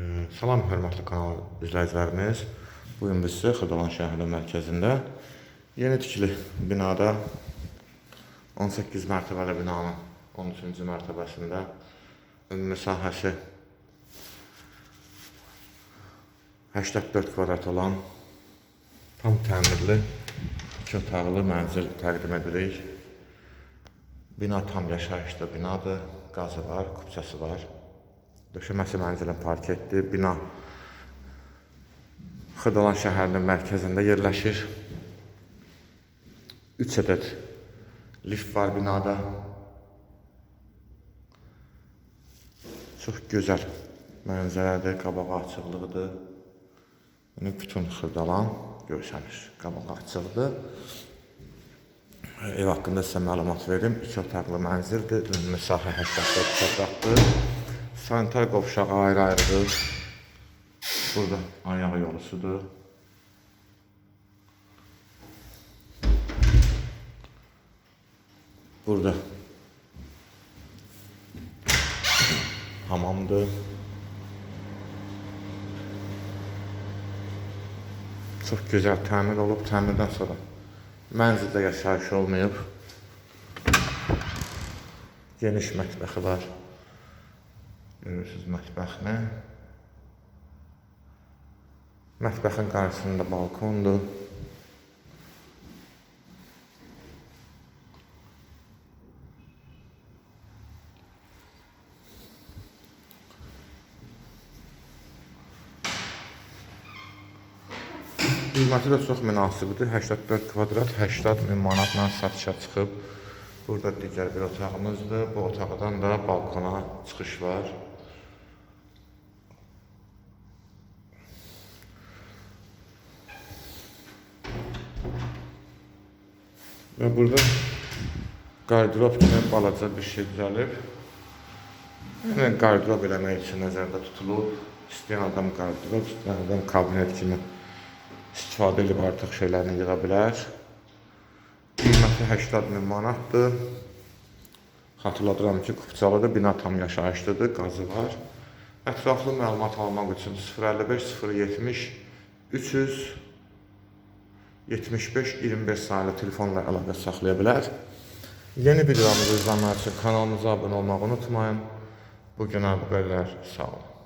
Ee, Salam hörmətli kanal izləyicilərimiz. Bu gün biz sizə Xırdalan şəhərinin mərkəzində yeni tikili binada 18 mərtəbəli binanın 13-cü mərtəbəsində ümumi sahəsi 84 kvadrat olan tam təmirli 2 otaqlı mənzil təqdim edirik. Bina tam yaşayışlı binadır. Qazı var, kupçası var. Döşəməsi mənzilin parketdir. Bina Xırdalan şəhərinin mərkəzində yerləşir. 3 ədəd lift var binada. Çox gözəl mənzərədir, qabağı açıqlıqdır. Yəni bütün Xırdalan görsəniz, qabağı açıqdır. Ev haqqında sizə məlumat verim. 2 otaqlı mənzildir. Ümumi sahə 84 kvadratdır. Sanitar qovşağı ayrı-ayrıdır. Burada ayaq yolusudur. Burada hamamdır. Çox gözəl təmir olub. Təmirdən sonra mənzildə yaşayış olmayıb. Geniş mətbəxi var. Görürsünüz mətbəxini. Mətbəxin qarşısında balkondur. Qiyməti də çox münasibdir. 84 kvadrat 80 min manatla satışa çıxıb. Burada digər bir otağımızdır. Bu otaqdan da balkona çıxış var. Və burada qardirob kimi balaca bir şey düzəlib. Yəni qardirob eləmək üçün nəzərdə tutulub. İstəyən adam qardirob, istəyən adam kabinet kimi istifadə edib artıq şeylərini yığa bilər. Qiyməti 80 min manatdır. Xatırladıram ki, Kupçalıdır, bina tam yaşayışlıdır, qazı var. Ətraflı məlumat almaq üçün 055 070 300 75 25 sayılı telefonla əlaqə saxlaya bilər. Yeni videolarımızı izləmək üçün kanalımıza abunə olmağı unutmayın. Bu günə bu qədər. Sağ olun.